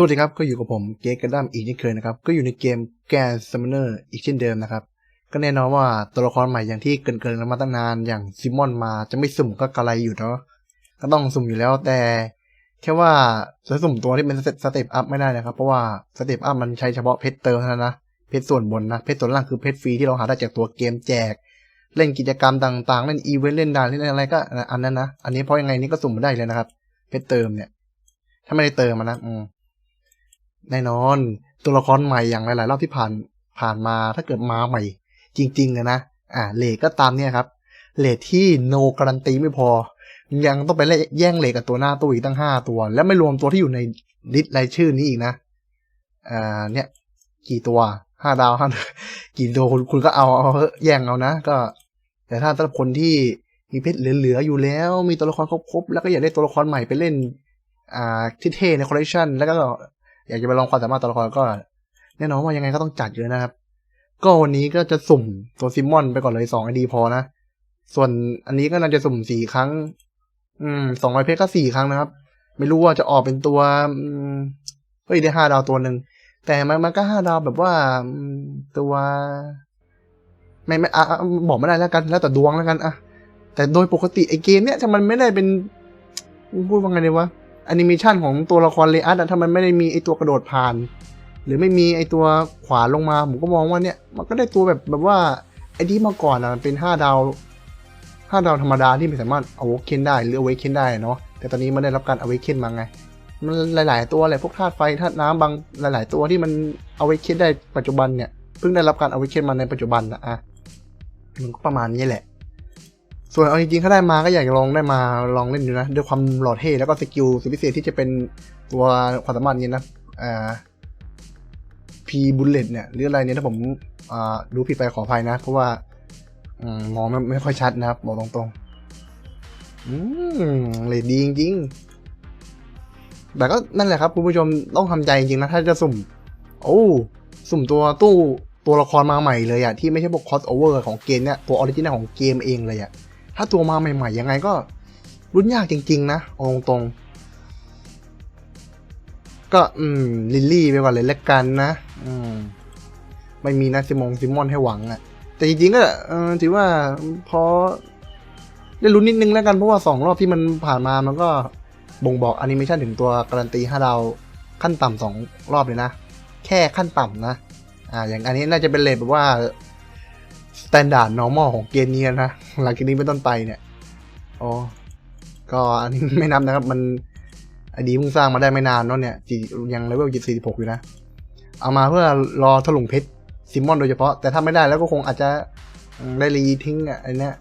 สวัสดีครับ ก็อยู่กับผมเกกระดัมอีกเช่นเคยนะครับ ก็อยู่ในเกมแกนซัมเนอร์อีกเช่นเดิมนะครับ ก็แน่นอนว่าตัวละครใหม่อย่างที่เกินๆกันมาตั้งนานอย่างซิมอนมาจะไม่สุ่มก็กระไรอยู่เนาะก็ต้องสุ่มอยู่แล้วแต่แค่ว่าจะสุ่มตัวที่เป็นสเต็ปอัพไม่ได้นะครับ เพราะว่าสเต็ปอัพมันใช้เฉพาะเพชรเติมเท่านั้นนะเพชรส่วนบนนะเพชรส่วนล่างคือเพชรฟรีที่เราหาได้จากตัวเกมแจก เล่นกิจกรรมต่างๆ เล่นอีเวนต์เล่นด่านเล่นอะไรก็อันนั้นนะอันนี้เพราะยังไงนี่ก็สุ่มไม่ได้เลยนะครับ เพชรเติมเนี่ย ถ้าไม่ได้เติมมันนะอืม แน่นอน ตัวละครใหม่อย่างหลาย ๆ รอบที่ผ่านผ่านมาถ้าเกิดมาใหม่ จริงๆเลยนะ อ่าเลทก็ตามเนี่ยครับเลทที่โนการันตีไม่พอ ยังต้องไปแย่งเลทกับตัวหน้าตู้อีกตั้งห้าตัว แล้วไม่รวมตัวที่อยู่ในลิสต์รายชื่อนี้อีกนะอ่าเนี่ย กี่ตัวห้าดาวห้ากี่ตัวคุณคุณก็เอาเอาแย่งเอานะ ก็ แต่ถ้าสำหรับคนที่มีเพชรเหลือๆอยู่แล้ว มีตัวละครครบๆแล้วก็อยากได้ตัวละครใหม่ไปเล่น อ่าที่เท่ในคอลเลคชันแล้วก็ อยากจะไปลองความสามารถตัวละครก็ แน่นอนว่ายังไงก็ต้องจัดเยอะนะครับ ก็วันนี้ก็จะสุ่มตัวซิมมอนไปก่อนเลยสองไอดีพอนะ ส่วนอันนี้ก็น่าจะสุ่มสี่ครั้ง อืมสองร้อยเพชรก็สี่ครั้งนะครับ ไม่รู้ว่าจะออกเป็นตัวเฮ้ยได้ห้าดาวตัวหนึ่งแต่มันมันก็ห้าดาวแบบว่าตัวไม่ไม่อะบอกไม่ได้แล้วกัน แล้วแต่ดวงแล้วกันอะแต่โดยปกติไอเกมเนี้ยถ้ามันไม่ได้เป็นพูดว่าไงดีวะ แอนิเมชันของตัวละครเลอัสถ้ามันไม่ได้มีไอตัวกระโดดผ่าน หรือไม่มีไอตัวขวาลงมา ผมก็มองว่าเนี่ย มันก็ได้ตัวแบบแบบว่าไอที่มาก่อนอะมันเป็นห้าดาวห้าดาวธรรมดาที่ไม่สามารถเอาเคนได้หรือเอาไว้เคนได้เนาะแต่ตอนนี้มันได้รับการเอาไว้เคนมาไง มันหลาย ๆ ตัวเลยพวกธาตุไฟธาตุน้ำบางหลาย ๆ ตัวที่มันเอาไว้เคนได้ปัจจุบันเนี่ยเพิ่งได้รับการเอาไว้เคนมาในปัจจุบันนะอะมันก็ประมาณนี้แหละ ส่วนเอาจริงๆ ถ้าได้มาก็อยากจะลองได้มาลองเล่นดูนะ ด้วยความหล่อเท่แล้วก็สกิลสุดพิเศษที่จะเป็นตัวความสามารถนี้นะอ่าพีบุลเลตเนี่ย หรืออะไรเนี่ยถ้าผมอ่ารู้ผิดไปขออภัยนะ เพราะว่าอมองไม่ไม่ค่อยชัดนะครับ บอกตรงๆ อืมเลดดีจริงๆ แต่ก็นั่นแหละครับ คุณผู้ชมต้องทำใจจริงๆนะถ้าจะสุ่ม โอ้ สุ่มตัวตู้ตัวละครมาใหม่เลยอะที่ไม่ใช่พวกคอสโอเวอร์ของเกมเนี่ย ตัวออริจินัลของเกมเองเลยอะ ถ้าตัวมาใหม่ๆ ยังไงก็รุ่นยากจริง ๆ นะเอาตรงๆ ก็อืม ลิลลี่ไปก่อนเลยแล้วกันนะ อืม ไม่มีนะซิมงซิมอนให้หวังอะแต่จริงๆก็ถือว่าพอได้ลุ้นนิดนึงแล้วกัน เพราะว่าสองรอบที่มันผ่านมามันก็บ่งบอกแอนิเมชันถึงตัวการันตีให้าดาขั้นต่ำสองรอบเลยนะ แค่ขั้นต่ำนะ อ่า อย่างอันนี้น่าจะเป็นเลทแบบว่า สแตนดาร์ด normal ของเกมนี้นะ หลังจากนี้เป็นต้นไปเนี่ยอ๋อก็อันนี้ไม่นับนะครับ มันอดีเพิ่งสร้างมาได้ไม่นานเนาะเนี่ยจียังเลเวลจีสี่สิบหกอยู่นะ เอามาเพื่อรอถลุงเพชรซิมมอนโดยเฉพาะ แต่ถ้าไม่ได้แล้วก็คงอาจจะได้รีทิ้งอะไอเนี้ย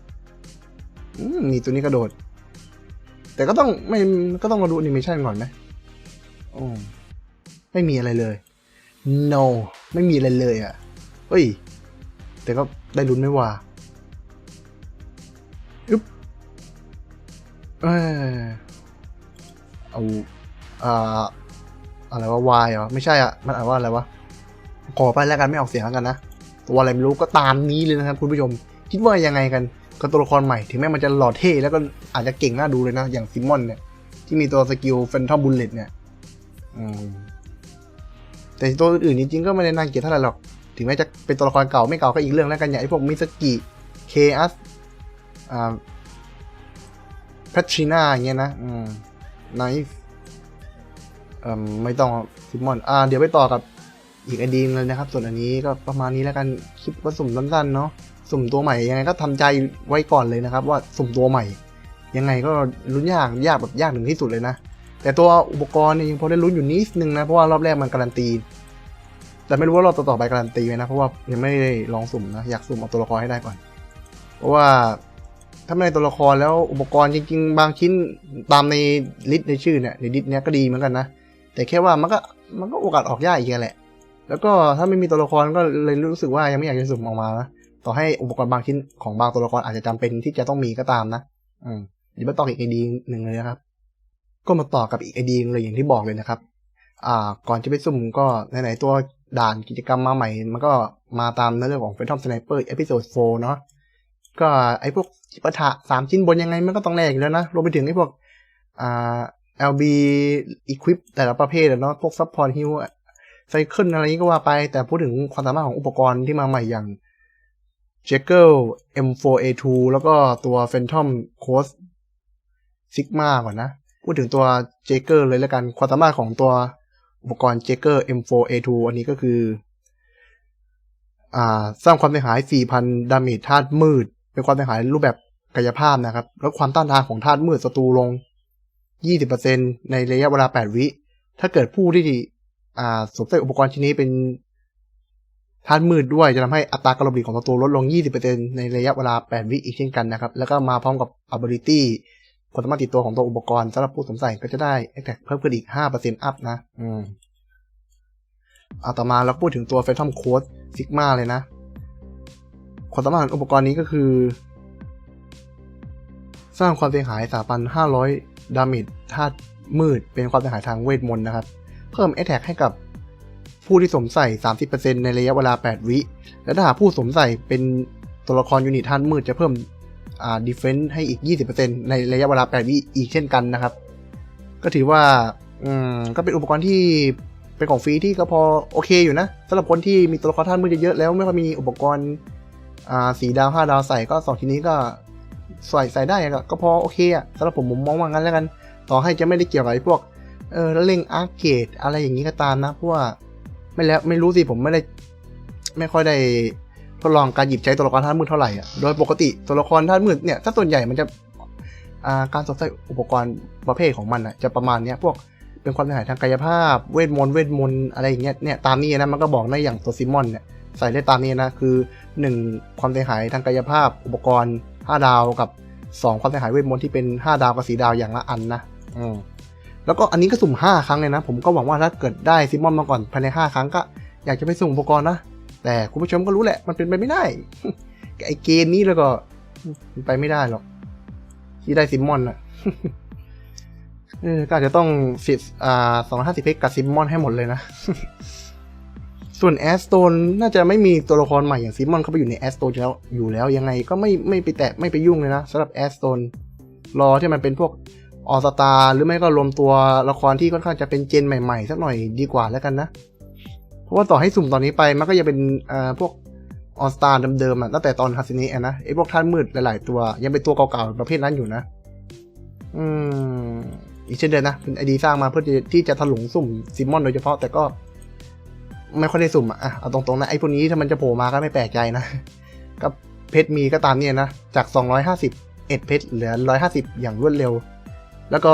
อืมนี่ตัวนี้กระโดด แต่ก็ต้องไม่ก็ต้องมาดูอนิเมชันก่อนไหมอืมไม่มีอะไรเลย no ไม่มีอะไรเลยอะเฮ้ย แต่ก็ ได้ลุ้นไม่ว่าอึ๊บเออเอาอ่าอะไรว่าวายเหรอ ไม่ใช่อะ มันอ่านว่าอะไรวะ ขอไปแล้วกันไม่ออกเสียงแล้วกันนะ ตัวอะไรไม่รู้ก็ตามนี้เลยนะครับคุณผู้ชม คิดว่ายังไงกันกับตัวละครใหม่ ถึงแม้มันจะหล่อเท่แล้วก็อาจจะเก่งน่าดูเลยนะ อย่างซิมอนเนี่ย ที่มีตัวสกิลเฟนทอมบุลเลตเนี่ยอืมแต่ตัวอื่นๆจริงๆก็ไม่ได้น่าเกลียดเท่าไหร่หรอก ถึงแม้จะเป็นตัวละครเก่าไม่เก่าก็อีกเรื่องแล้วกันอย่างไอ้พวกมิสกิเคอัสอ่าแพทริน่าอย่างเงี้ยนะอืมไนฟ์เอ่อไม่ต้องซิมอน อ่า เดี๋ยวไปต่อกับอีกไอดีนเลยนะครับ ส่วนอันนี้ก็ประมาณนี้แล้วกันคลิปว่าสุ่มสั้นๆเนาะสุ่มตัวใหม่ยังไงก็ทำใจไว้ก่อนเลยนะครับ ว่าสุ่มตัวใหม่ ยังไงก็ลุ้นยากยากแบบยากถึงที่สุดเลยนะ แต่ตัวอุปกรณ์เนี่ยยังพอได้ลุ้นอยู่นิดนึงนะ เพราะว่ารอบแรกมันการันตี แต่ไม่รู้ว่ารอบต่อๆไปการันตีไหมนะ เพราะว่ายังไม่ได้ลองสุ่มนะ อยากสุ่มเอาตัวละครให้ได้ก่อน เพราะว่าถ้าไม่ได้ตัวละครแล้วอุปกรณ์จริง ๆ บางชิ้นตามในลิสต์ในชื่อเนี่ยในลิสต์เนี้ยก็ดีเหมือนกันนะ แต่แค่ว่ามันก็มันก็โอกาสออกยากอีกแหละ แล้วก็ถ้าไม่มีตัวละครก็เลยรู้สึกว่ายังไม่อยากจะสุ่มออกมานะต่อให้อุปกรณ์บางชิ้นของบางตัวละครอาจจะจำเป็นที่จะต้องมีก็ตามนะ อืมเดี๋ยวมาต่ออีกไอดีหนึ่งเลยนะครับ ก็มาต่อกับอีกไอเดียเลยอย่างที่บอกเลยนะครับ อ่า ก่อนจะไปสุ่มก็ไหนๆตัว ด่านกิจกรรมมาใหม่ มันก็มาตามเรื่องของ Phantom Sniper เอพิโซด4เนาะก็ไอพวกจิปาถะสามชิ้นบนยังไงมันก็ต้องแลกอยู่แล้วนะ รวมไปถึงไอพวกอ่า LB equip แต่ละประเภทเนาะพวก support heal ไซเคิลอะไรนี้ก็ว่าไป แต่พูดถึงความสามารถของอุปกรณ์ที่มาใหม่อย่าง j a g e l M4A2 แล้วก็ตัว Phantom Coast Sigma ก่อนนะ พูดถึงตัว j a g e r เลยแล้วกัน ความสามารถของตัว อุปกรณ์ j a g e r M4A2 อันนี้ก็คืออ่าสร้างความเสียหาย 4,000 ดาเมจธาตุมืด เป็นความเสียหายรูปแบบกายภาพนะครับลดความต้านทานของธาตุมืดศัตรูลง 20%ในระยะเวลา 8 วิ ถ้าเกิดผู้ที่อ่าสวมใส่อุปกรณ์ชิ้นนี้เป็นธาตุมืดด้วยจะทำให้อัตราการหลบหลีกของศัตรูลดลง 20%ในระยะเวลา 8 วิอีกเช่นกันนะครับ แล้วก็มาพร้อมกับ ability ความสามารถติดตัวของตัวอุปกรณ์สำหรับผู้สวมใส่ก็จะได้ attack เพิ่มขึ้นอีก 5% up นะ อืมเอาต่อมาเราพูดถึงตัว Phantom Code Sigma เลยนะ ความสามารถของอุปกรณ์นี้ก็คือ สร้างความเสียหาย 3,500 ดาเมจธาตุมืด เป็นความเสียหายทางเวทมนต์นะครับ เพิ่ม Attack ให้กับผู้ที่สวมใส่ 30%ในระยะเวลา 8 วิ และถ้าหากผู้สวมใส่เป็นตัวละครยูนิตธาตุมืดจะเพิ่ม อ่า Defense ให้อีก 20%ในระยะเวลา8วิอีกเช่นกันนะครับ ก็ถือว่าอืมก็เป็นอุปกรณ์ที่เป็นของฟรีที่ก็พอโอเคอยู่นะสำหรับคนที่มีตัวละครธาตุมืดเยอะๆแล้วไม่ค่อยมีอุปกรณ์อ่าสีดาวห้าดาวใส่ก็สองทีนี้ก็ใส่ใส่ได้ก็ก็พอโอเคอะสำหรับผมผมมองว่างั้นแล้วกัน ต่อให้จะไม่ได้เกี่ยวกับไอ้พวกเออแล้วเล่งอาร์เคดอะไรอย่างนี้ก็ตามนะเพราะว่าไม่แล้วไม่รู้สิผมไม่ได้ ไม่ค่อยได้ ทดลองการหยิบใช้ตัวละครธาตุมืดเท่าไหร่อะ โดยปกติตัวละครธาตุมืดเนี่ยถ้าส่วนใหญ่มันจะอ่าการสวมใส่อุปกรณ์ประเภทของมันอะจะประมาณเนี้ยพวกเป็นความเสียหายทางกายภาพ เวทมนต์เวทมนต์อะไรอย่างเงี้ยเนี่ยตามนี้นะมันก็บอกได้อย่างตัวซิมอนเนี่ยใส่ได้ตามนี้นะคือ 1 ความเสียหายทางกายภาพ อุปกรณ์ 5 ดาวกับ 2 ความเสียหายเวทมนต์ที่เป็น 5 ดาวกับสีดาวอย่างละอันนะอืมแล้วก็อันนี้ก็สุ่ม 5 ครั้งเลยนะ ผมก็หวังว่าถ้าเกิดได้ซิมอนมาก่อนภายใน 5 ครั้งก็อยากจะไปสุ่มอุปกรณ์นะ แต่คุณผู้ชมก็รู้แหละ มันเป็นไปไม่ได้ ไอเกมนี้แล้วก็มันไปไม่ได้หรอก ที่ได้ซิมมอนอะก็อาจจะต้องสิอ่าสองห้าสิบเพชรกับซิมมอนให้หมดเลยนะ ส่วนแอสโตนน่าจะไม่มีตัวละครใหม่อย่างซิมมอนเข้าไปอยู่ในแอสโตนแล้วอยู่แล้วยังไงก็ไม่ไม่ไปแตะไม่ไปยุ่งเลยนะสำหรับแอสโตนรอที่มันเป็นพวกออสตาหรือไม่ก็รวมตัวละครที่ค่อนข้างจะเป็นเจนใหม่ๆ สักหน่อยดีกว่าแล้วกันนะ เพราะว่าต่อให้สุ่มตอนนี้ไปมันก็ยังเป็นอ่าพวกออสตาเดิมๆอะตั้งแต่ตอนฮัสซินีนะไอ้พวกท่านมืดหลายๆ ตัวยังเป็นตัวเก่าๆประเภทนั้นอยู่นะ อืม อีกเช่นเดิมนะ เป็นไอดีสร้างมาเพื่อที่จะถลุงสุ่มซิมมอนโดยเฉพาะ แต่ก็ ไม่ค่อยได้สุ่มอะเอาตรงๆนะ ไอพวกนี้ถ้ามันจะโผล่มาก็ไม่แปลกใจนะก็เพชรมีก็ตามเนี่ยนะ จาก 250เอ็ดเพชรเหลือ 150 อย่างรวดเร็ว แล้วก็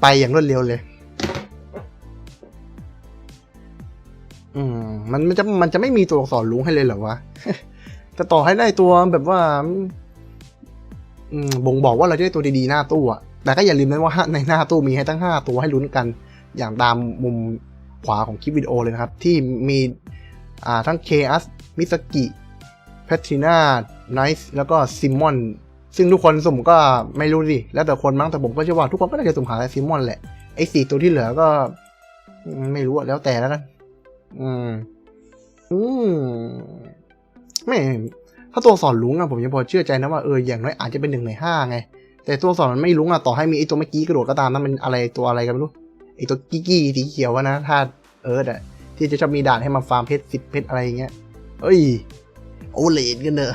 ไปอย่างรวดเร็วเลย อืมมันมันจะมันจะไม่มีตัวอักษรลุงให้เลยเหรอวะแต่ต่อให้ได้ตัวแบบว่า อืมบ่งบอกว่าเราจะได้ตัวดีๆหน้าตู้อะแต่ก็อย่าลืมนะว่าในหน้าตู้มีให้ตั้ง5ตัวให้ลุ้นกัน อย่างตามมุมขวาของคลิปวิดีโอเลยนะครับ ที่มีอ่าทั้งเคอัสมิสกิแพทริน่าไนซ์แล้วก็ซิมมอนซึ่งทุกคนสุ่มก็ไม่รู้ดิแล้วแต่คนมั้งแต่ผมก็เชื่อว่าทุกคนก็น่าจะสุ่มหาซิมมอนแหละไอ้สี่ตัวที่เหลือก็ ไม่รู้แล้วแต่แล้วกัน อืม อืมไม่ถ้าตัวสอักษรลุงอะผมยังพอเชื่อใจนะว่าเอออย่างน้อยอาจจะเป็นหนึ่งในห้าไง แต่ตัวสอักษรมันไม่ลุงอะต่อให้มีไอตัวเมื่อกี้กระโดดก็ตามนะมันอะไรตัวอะไรกันไม่รู้ไอตัวกี้กี้สีเขียวอะนะถ้าเอออะที่จะชอบมีด่านให้มาฟาร์มเพชรสิบเพชรอะไรอย่างเงี้ยเอ้ยโอเลดกันเนอะ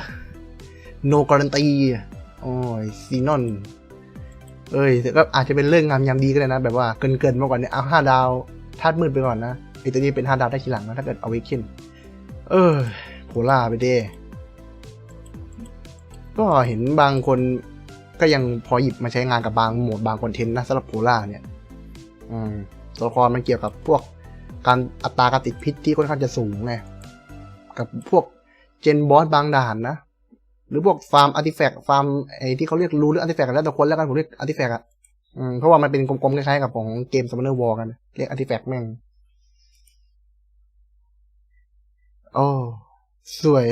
โนการันตีโอ้ยซีนอน เอ้ยแต่ก็อาจจะเป็นเรื่องงามยามดีก็ได้นะ แบบว่าเกินเกินมาก่อนเนี่ยเอาห้าดาวธาตุมืดไปก่อนนะ อตัวนี้เป็นห้าดาวได้ทีหลังนะถ้าเกิดเอาไว้ขึ้น เออโพล่าไปเด้ก็เห็นบางคนก็ยังพอหยิบมาใช้งานกับบางโหมดบางคอนเทนต์นะสำหรับโพล่าเนี่ย อืมตัวละครมันเกี่ยวกับพวกการอัตราการติดพิษที่ค่อนข้างจะสูงไงกับพวกเจนบอสบางด่านนะ หรือพวกฟาร์มอาร์ติแฟกต์ฟาร์มไอที่เขาเรียกรูหรืออาร์ติแฟกต์แล้วแต่คนแล้วกันผมเรียกอาร์ติแฟกต์อะอืมเพราะว่ามันเป็นกลมๆคล้ายๆกับของเกมซัมเนอร์วอลกัน เรียกอาร์ติแฟกต์แม่ง โอ้สวย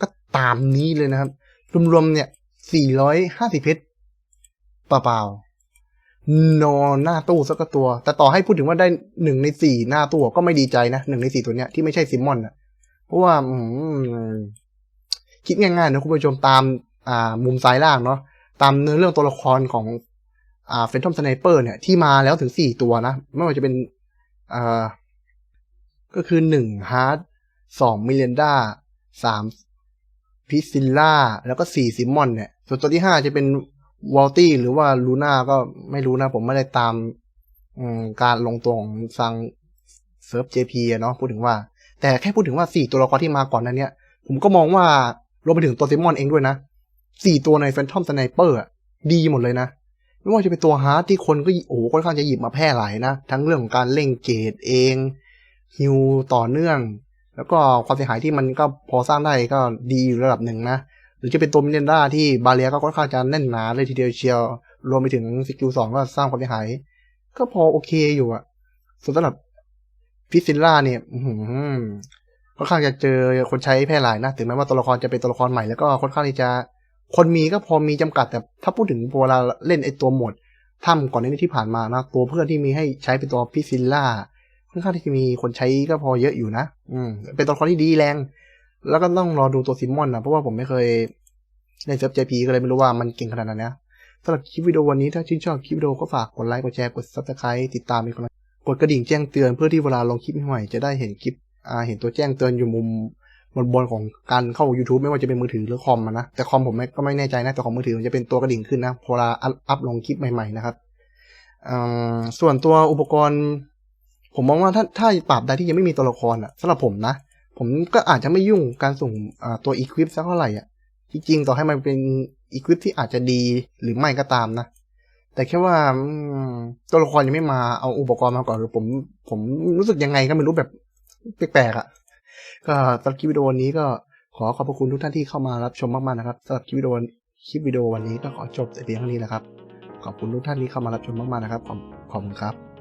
ก็ตามนี้เลยนะครับ รวมๆเนี่ย 450 เพชรเปล่าๆนอนหน้าตู้สักตัว แต่ต่อให้พูดถึงว่าได้หนึ่งในสี่หน้าตู้ก็ไม่ดีใจนะหนึ่งในสี่ตัวเนี้ยที่ไม่ใช่ซิมมอนอะเพราะว่าคิดง่ายๆนะคุณผู้ชมตาม อ่า มุมซ้ายล่างเนาะตามเนื้อเรื่องตัวละครของ อ่าเฟนทอมสไนเปอร์เนี่ยที่มาแล้วถึงสี่ตัวนะ ไม่ว่าจะเป็นอ่าก็คือหนึ่งฮาร์ด สองมิเลนดาสามพิซิลล่า แล้วก็สี่ซิมมอนเนี่ย ส่วนตัวที่ห้าจะเป็นวอลตี้หรือว่าลูน่าก็ไม่รู้นะ ผมไม่ได้ตามการลงตัวของซังเซิร์ฟ JP อะเนาะพูดถึงว่า แต่แค่พูดถึงว่าสี่ตัวละครที่มาก่อนนั้นเนี่ย ผมก็มองว่ารวมไปถึงตัวซิมมอนเองด้วยนะสี่ตัวในแฟนทอมสไนเปอร์ดีหมดเลยนะไม่ว่าจะเป็นตัวฮาร์ดที่คนก็โอ้โหค่อนข้างจะหยิบมาแพร่หลายนะ ทั้งเรื่องของการเล่งเกตเองฮิวต่อเนื่อง แล้วก็ความเสียหายที่มันก็พอสร้างได้ก็ดีอยู่ระดับหนึ่งนะ หรือจะเป็นตัวมิเนด้าที่บาเลียก็ค่อนข้างจะแน่นหนาเลยทีเดียวเชียว รวมไปถึงสกิลสองก็สร้างความเสียหาย ก็พอโอเคอยู่อะส่วนสำหรับฟิซิลล่าเนี่ยอื้อหือค่อนข้างจะเจอคนใช้แพร่หลายนะ ถึงแม้ว่าตัวละครจะเป็นตัวละครใหม่แล้วก็ค่อนข้างที่จะ คนมีก็พอมีจำกัด แต่ถ้าพูดถึงเวลาเล่นไอตัวหมดถ้ำก่อนหน้านี้ที่ผ่านมานะ ตัวเพื่อนที่มีให้ใช้เป็นตัวพิซิลล่า ค่อนข้างที่จะมีคนใช้ก็พอเยอะอยู่นะ อืม เป็นตัวละครที่ดีแรง แล้วก็ต้องรอดูตัวซิมมอนนะเพราะว่าผมไม่เคยเล่นเซิร์ฟ JP ก็เลยไม่รู้ว่ามันเก่งขนาดไหนนะสำหรับคลิปวิดีโอวันนี้ถ้าชื่นชอบคลิปวิดีโอก็ฝากกดไลค์กดแชร์กด subscribe ติดตามเป็นกำลังกดกระดิ่งแจ้งเตือนเพื่อที่เวลาลงคลิปใหม่ๆจะได้เห็นคลิปอ่าเห็นตัวแจ้งเตือนอยู่มุมบนบนของการเข้า YouTube ไม่ว่าจะเป็นมือถือหรือคอมอะนะแต่คอมผมไม่ก็ไม่แน่ใจนะแต่ของมือถือมันจะเป็นตัวกระดิ่งขึ้นนะพอเวลาอัพอัพลงคลิปใหม่ๆนะครับอืมส่วนตัวอุปกรณ์ ผมมองว่าถ้าถ้าปราบใดที่ยังไม่มีตัวละครอะสำหรับผมนะ ผมก็อาจจะไม่ยุ่งการส่งตัวอีควิปสักเท่าไหร่อะจริงๆต่อให้มันเป็นอีควิปที่อาจจะดีหรือไม่ก็ตามนะ แต่แค่ว่าตัวละครยังไม่มาเอาอุปกรณ์มาก่อนหรือผม ผมรู้สึกยังไงก็ไม่รู้แบบแปลกๆอะก็สำหรับคลิปวิดีโอนนี้ก็ขอขอบพระคุณทุกท่านที่เข้ามารับชมมากๆนะครับสำหรับคลิปวิดีโอคลิปวิดีโอวันนี้ก็ขอจบแต่เพียงเท่านี้นะครับ ขอบคุณทุกท่านที่เข้ามารับชมมากๆนะครับขอบขอบคุณครับ